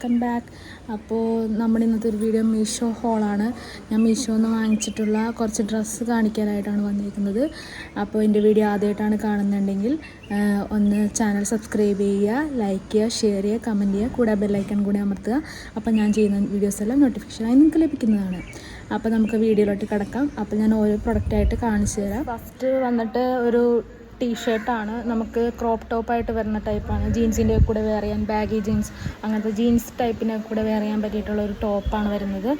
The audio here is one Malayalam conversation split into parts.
Welcome back. അപ്പോൾ നമ്മുടെ ഇന്നത്തെ ഒരു വീഡിയോ മീഷോ ഹോളാണ്. ഞാൻ മീഷോ നിന്ന് വാങ്ങിച്ചിട്ടുള്ള കുറച്ച് ഡ്രസ്സ് കാണിക്കാനായിട്ടാണ് വന്നിരിക്കുന്നത് അപ്പോൾ എന്റെ വീഡിയോ ആദ്യമായിട്ടാണ് കാണുന്നുണ്ടെങ്കിൽ ഒന്ന് ചാനൽ സബ്സ്ക്രൈബ് ചെയ്യുക ലൈക്ക് ചെയ്യുക ഷെയർ ചെയ്യുക കമന്റ് ചെയ്യുക കൂടെ ബെല്ലൈക്കൺ കൂടി അമർത്തുക. അപ്പോൾ ഞാൻ ചെയ്യുന്ന വീഡിയോസ് എല്ലാം നോട്ടിഫിക്കേഷനായി നിങ്ങൾക്ക് ലഭിക്കുന്നതാണ്. അപ്പോൾ നമുക്ക് വീഡിയോയിലോട്ട് കിടക്കാം. അപ്പോൾ ഞാൻ ഓരോ പ്രൊഡക്റ്റായിട്ട് കാണിച്ചു തരാം. ഫസ്റ്റ് വന്നിട്ട് ഒരു ടീഷർട്ടാണ് നമുക്ക് ക്രോപ്പ് ടോപ്പായിട്ട് വരുന്ന ടൈപ്പാണ് ജീൻസിന്റെ കൂടെ വെയർ ചെയ്യാൻ ബാഗി ജീൻസ് അങ്ങനത്തെ ജീൻസ് ടൈപ്പിനെ കൂടെ വെയർ ചെയ്യാൻ പറ്റിയിട്ടുള്ള ഒരു ടോപ്പാണ് വരുന്നത്.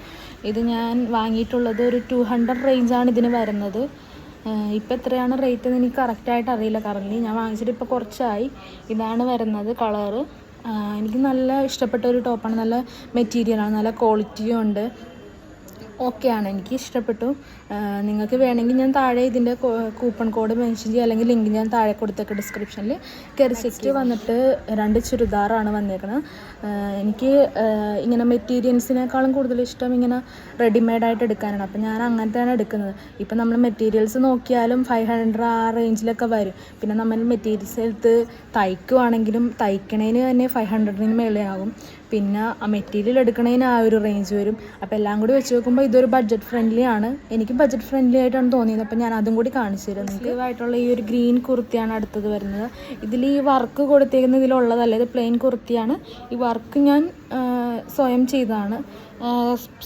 ഇത് ഞാൻ വാങ്ങിയിട്ടുള്ളത് ഒരു ടു ഹൺഡ്രഡ് റേഞ്ചാണ് ഇതിന് വരുന്നത്. ഇപ്പം എത്രയാണ് റേറ്റ് എന്ന് എനിക്ക് കറക്റ്റായിട്ട് അറിയില്ല കറൻലി ഞാൻ വാങ്ങിച്ചിട്ട് ഇപ്പോൾ കുറച്ചായി. ഇതാണ് വരുന്നത് കളറ് എനിക്ക് നല്ല ഇഷ്ടപ്പെട്ട ഒരു ടോപ്പാണ് നല്ല മെറ്റീരിയലാണ് നല്ല ക്വാളിറ്റിയും ഉണ്ട്. ഓക്കെയാണ്. എനിക്ക് ഇഷ്ടപ്പെട്ടു. നിങ്ങൾക്ക് വേണമെങ്കിൽ ഞാൻ താഴെ ഇതിന്റെ കൂപ്പൺ കോഡ് മെൻഷൻ ചെയ്യുക അല്ലെങ്കിൽ ലിങ്ക് ഞാൻ താഴെ കൊടുത്തേക്ക് ഡിസ്ക്രിപ്ഷനിൽ കയറി ചെക്ക് വന്നിട്ട് രണ്ട് ചുരിദാറാണ് വന്നേക്കുന്നത് എനിക്ക് ഇങ്ങനെ മെറ്റീരിയൽസിനേക്കാളും കൂടുതൽ ഇഷ്ടം ഇങ്ങനെ റെഡിമെയ്ഡ് ആയിട്ട് എടുക്കാനാണ്. അപ്പം ഞാൻ അങ്ങനത്തെയാണ് എടുക്കുന്നത്. ഇപ്പം നമ്മൾ മെറ്റീരിയൽസ് നോക്കിയാലും ഫൈവ് ഹൺഡ്രഡ് ആ റേഞ്ചിലൊക്കെ വരും. പിന്നെ നമ്മൾ മെറ്റീരിയൽസ് എടുത്ത് തയ്ക്കുവാണെങ്കിലും തയ്ക്കണേന് തന്നെ ഫൈവ് ഹൺഡ്രഡിന് മേലെ ആകും പിന്നെ മെറ്റീരിയൽ എടുക്കണതിന് ആ ഒരു റേഞ്ച് വരും. അപ്പോൾ എല്ലാം കൂടി വെച്ച് നോക്കുമ്പോൾ ഇതൊരു ബഡ്ജറ്റ് ഫ്രണ്ട്ലി ആണ്. എനിക്ക് ബഡ്ജറ്റ് ഫ്രണ്ട്ലി ആയിട്ടാണ് തോന്നിയത്. അപ്പോൾ ഞാൻ അതും കൂടി കാണിച്ചു തരാം നിങ്ങൾക്ക്. ആയിട്ടുള്ള ഈ ഒരു ഗ്രീൻ കുർത്തിയാണ് അടുത്തത് വരുന്നത്. ഇതിൽ ഈ വർക്ക് കൊടുത്തേക്കുന്ന ഇതിലുള്ളതല്ല ഇത് പ്ലെയിൻ കുർത്തിയാണ്. ഈ വർക്ക് ഞാൻ സ്വയം ചെയ്തതാണ്.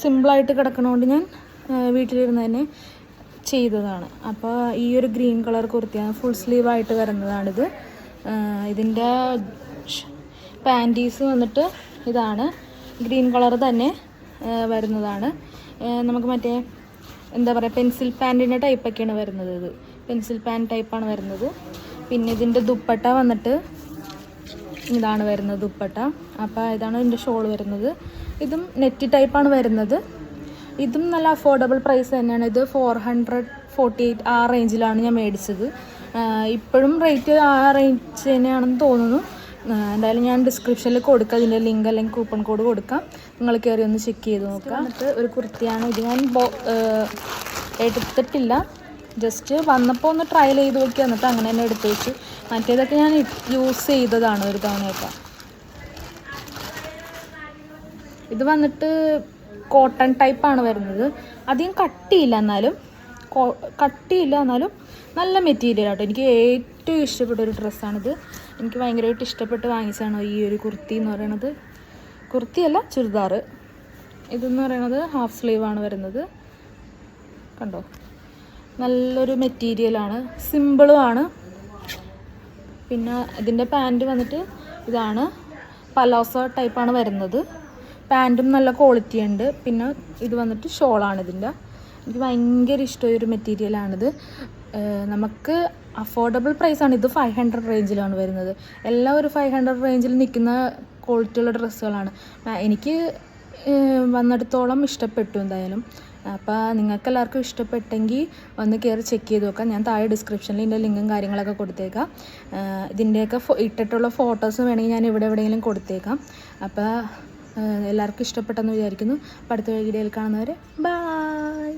സിമ്പിളായിട്ട് കിടക്കണോണ്ട് ഞാൻ വീട്ടിലിരുന്ന് തന്നെ ചെയ്തതാണ്. അപ്പോൾ ഈ ഒരു ഗ്രീൻ കളർ കുർത്തിയാണ് ഫുൾ സ്ലീവായിട്ട് വരുന്നതാണിത്. ഇതിന്റെ പാന്റീസ് വന്നിട്ട് ഇതാണ്. ഗ്രീൻ കളർ തന്നെ വരുന്നതാണ്. നമുക്ക് മറ്റേ എന്താ പറയുക പെൻസിൽ പാന്റിന്റെ ടൈപ്പൊക്കെയാണ് വരുന്നത് ഇത്. പെൻസിൽ പാൻ ടൈപ്പാണ് വരുന്നത്. പിന്നെ ഇതിന്റെ ദുപ്പട്ട വന്നിട്ട് ഇതാണ് വരുന്നത് ദുപ്പട്ട. അപ്പോൾ ഇതാണ് ഇതിന്റെ ഷോൾ വരുന്നത്. ഇതും നെറ്റ് ടൈപ്പാണ് വരുന്നത്. ഇതും നല്ല അഫോർഡബിൾ പ്രൈസ് തന്നെയാണ്. ഇത് ഫോർ ഹൺഡ്രഡ് ഫോർട്ടി എയ്റ്റ് ആ റേഞ്ചിലാണ് ഞാൻ മേടിച്ചത്. ഇപ്പോഴും റേറ്റ് ആ റേഞ്ച് തന്നെയാണെന്ന് തോന്നുന്നു. എന്തായാലും ഞാൻ ഡിസ്ക്രിപ്ഷനിൽ കൊടുക്കാം. ഇതിന്റെ ലിങ്ക് അല്ലെങ്കിൽ കൂപ്പൺ കോഡ് കൊടുക്കാം. നിങ്ങൾ കയറി ഒന്ന് ചെക്ക് ചെയ്ത് നോക്കാം. എന്നിട്ട് ഒരു കുർത്തിയാണ് ഇത്. ഞാൻ എടുത്തിട്ടില്ല. ജസ്റ്റ് വന്നപ്പോൾ ഒന്ന് ട്രയൽ ചെയ്ത് നോക്കി. എന്നിട്ട് അങ്ങനെ തന്നെ എടുത്ത് വെച്ചു. മറ്റേതൊക്കെ ഞാൻ യൂസ് ചെയ്തതാണ് ഒരു തവണയൊക്കെ. ഇത് വന്നിട്ട് കോട്ടൺ ടൈപ്പാണ് വരുന്നത്. അധികം കട്ടിയില്ല എന്നാലും. കട്ടിയില്ല എന്നാലും നല്ല മെറ്റീരിയൽ ആട്ടോ. എനിക്ക് ഏറ്റവും ഇഷ്ടപ്പെട്ട ഒരു ഡ്രസ്സാണിത്. എനിക്ക് ഭയങ്കരമായിട്ട് ഇഷ്ടപ്പെട്ട് വാങ്ങിച്ചതാണ് ഈ ഒരു കുർത്തി എന്ന് പറയണത്. കുർത്തിയല്ല ചുരിദാർ. ഇതെന്ന് പറയണത് ഹാഫ് സ്ലീവാണ് വരുന്നത്. കണ്ടോ? നല്ലൊരു മെറ്റീരിയലാണ് സിമ്പിളും ആണ്. പിന്നെ ഇതിന്റെ പാന്റ് വന്നിട്ട് ഇതാണ് പലോസോ ടൈപ്പാണ് വരുന്നത്. പാന്റും നല്ല ക്വാളിറ്റി ഉണ്ട്. പിന്നെ ഇത് വന്നിട്ട് ഷോളാണ് ഇതിന്റെ എനിക്ക് ഭയങ്കര ഇഷ്ടമായ ഒരു മെറ്റീരിയലാണിത് നമുക്ക് അഫോർഡബിൾ പ്രൈസാണ് ഇത് ഫൈവ് ഹൺഡ്രഡ് റേഞ്ചിലാണ് വരുന്നത്. എല്ലാം ഒരു ഫൈവ് ഹൺഡ്രഡ് റേഞ്ചിൽ നിൽക്കുന്ന ക്വാളിറ്റിയുള്ള ഡ്രസ്സുകളാണ് എനിക്ക് വന്നിടത്തോളം ഇഷ്ടപ്പെട്ടു എന്തായാലും. അപ്പോൾ നിങ്ങൾക്ക് എല്ലാവർക്കും ഇഷ്ടപ്പെട്ടെങ്കിൽ ഒന്ന് കയറി ചെക്ക് ചെയ്ത് നോക്കാം. ഞാൻ താഴെ ഡിസ്ക്രിപ്ഷനിൽ ഇതിന്റെ ലിങ്കും കാര്യങ്ങളൊക്കെ കൊടുത്തേക്കാം. ഇതിന്റെയൊക്കെ ഇട്ടിട്ടുള്ള ഫോട്ടോസ് വേണമെങ്കിൽ ഞാൻ ഇവിടെ എവിടെയെങ്കിലും കൊടുത്തേക്കാം. അപ്പോൾ എല്ലാവർക്കും ഇഷ്ടപ്പെട്ടെന്ന് വിചാരിക്കുന്നു. അടുത്ത വീഡിയോയിൽ കാണുന്നവരെ ബായ്